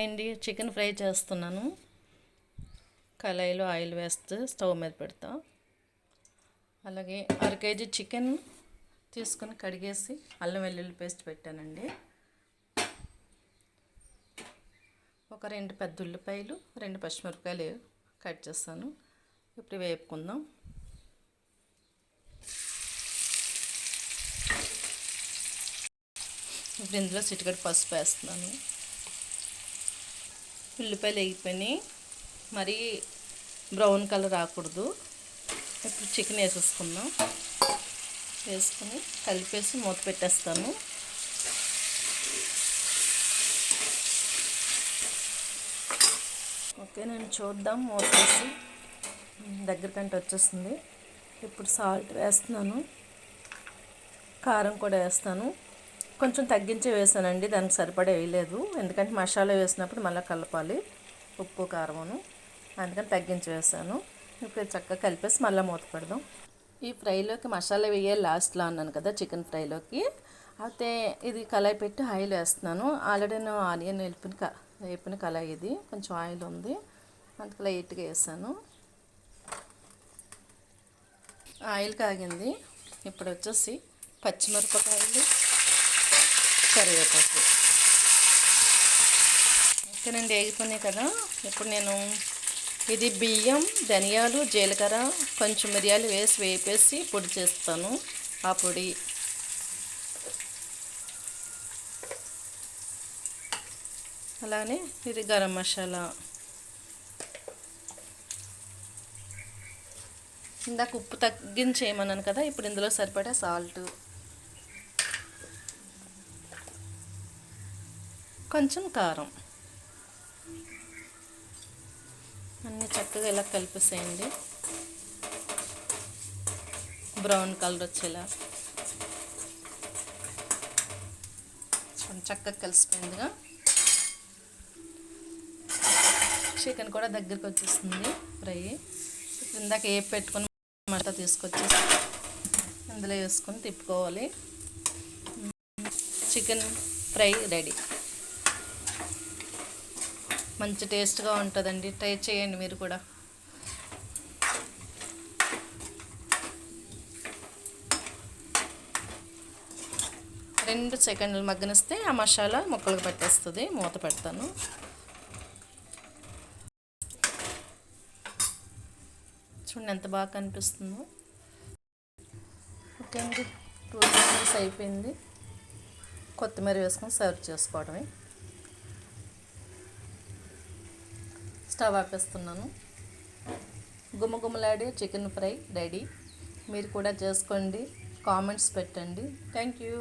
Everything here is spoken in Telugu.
అండి చికెన్ ఫ్రై చేస్తున్నాను. కళాయిలో ఆయిల్ వేస్తూ స్టవ్ మీద పెడతా. అలాగే అర కేజీ చికెన్ తీసుకొని కడిగేసి అల్లం వెల్లుల్లి పేస్ట్ పెట్టానండి. ఒక రెండు పెద్ద ఉల్లిపాయలు రెండు పచ్చిమిరపకాయలు కట్ చేస్తాను. ఇప్పుడు వేపుకుందాం. ఇప్పుడు ఇందులో చిటికడి పసుపు వేస్తున్నాను. ఉల్లిపాయలు వేగిపోయినాయి. మరీ బ్రౌన్ కలర్ రాకూడదు. ఇప్పుడు చికెన్ వేసేసుకుందాం. వేసుకొని కలిపేసి మూత పెట్టేస్తాను. ఓకే నేను చూద్దాం మూత వేసి దగ్గరకంటే వచ్చేస్తుంది ఇప్పుడు సాల్ట్ వేస్తున్నాను. కారం కూడా వేస్తాను. కొంచెం తగ్గించి వేసానండి దానికి సరిపడా వేయలేదు. ఎందుకంటే మసాలా వేసినప్పుడు మళ్ళీ కలపాలి ఉప్పు కారమును. అందుకని తగ్గించి వేసాను. ఇప్పుడు చక్కగా కలిపేసి మళ్ళీ మూత పెడదాం. ఈ ఫ్రైలోకి మసాలా వేయాలి లాస్ట్లో అన్నాను కదా చికెన్ ఫ్రైలోకి. అయితే ఇది కళాయి పెట్టి ఆయిల్ వేస్తున్నాను. ఆల్రెడీ నేను ఆనియన్ వేపిన క వేపిన కళాయి ఇది. కొంచెం ఆయిల్ ఉంది. అందుకు లైట్గా వేసాను. ఆయిల్ కాగింది. ఇప్పుడు వచ్చేసి పచ్చిమిరపకాయలు. కరివేపాకు. ఓకేనండి వేగిపోయినాయి కదా. ఇప్పుడు నేను ఇది బియ్యం ధనియాలు జీలకర్ర కొంచెం మిరియాలు వేసి వేపేసి పొడి చేస్తాను. ఆ పొడి. అలానే ఇది గరం మసాలా. ఇందాక ఉప్పు తగ్గించేయమన్నాను కదా ఇప్పుడు ఇందులో సరిపడా సాల్ట్. కొంచెం కారం. అన్నీ చక్కగా ఇలా కలిపేసేయండి. బ్రౌన్ కలర్ వచ్చేలా. చక్కగా కలిసిపోయిందిగా. చికెన్ కూడా దగ్గరికి వచ్చేస్తుంది ఫ్రై. ఇందాక ఏ పెట్టుకుని మాట తీసుకొచ్చేసి ఇందులో వేసుకొని తిప్పుకోవాలి. Chicken fry ready. మంచి టేస్ట్గా ఉంటుందండి. ట్రై చేయండి మీరు కూడా. రెండు సెకండ్లు మగ్గనిస్తే ఆ మసాలా ముక్కలకు పట్టేస్తుంది. మూత పెడతాను. చూడండి ఎంత బాగా కనిపిస్తుందో. ఓకే అండి. టూ మినిట్స్ అయిపోయింది. కొత్తిమీర వేసుకొని సర్వ్ చేసుకోవడమే. స్టవ్ ఆపేస్తున్నాను గుమగుమలాడే చికెన్ ఫ్రై రెడీ. మీరు కూడా చేసుకోండి. కామెంట్స్ పెట్టండి. Thank you.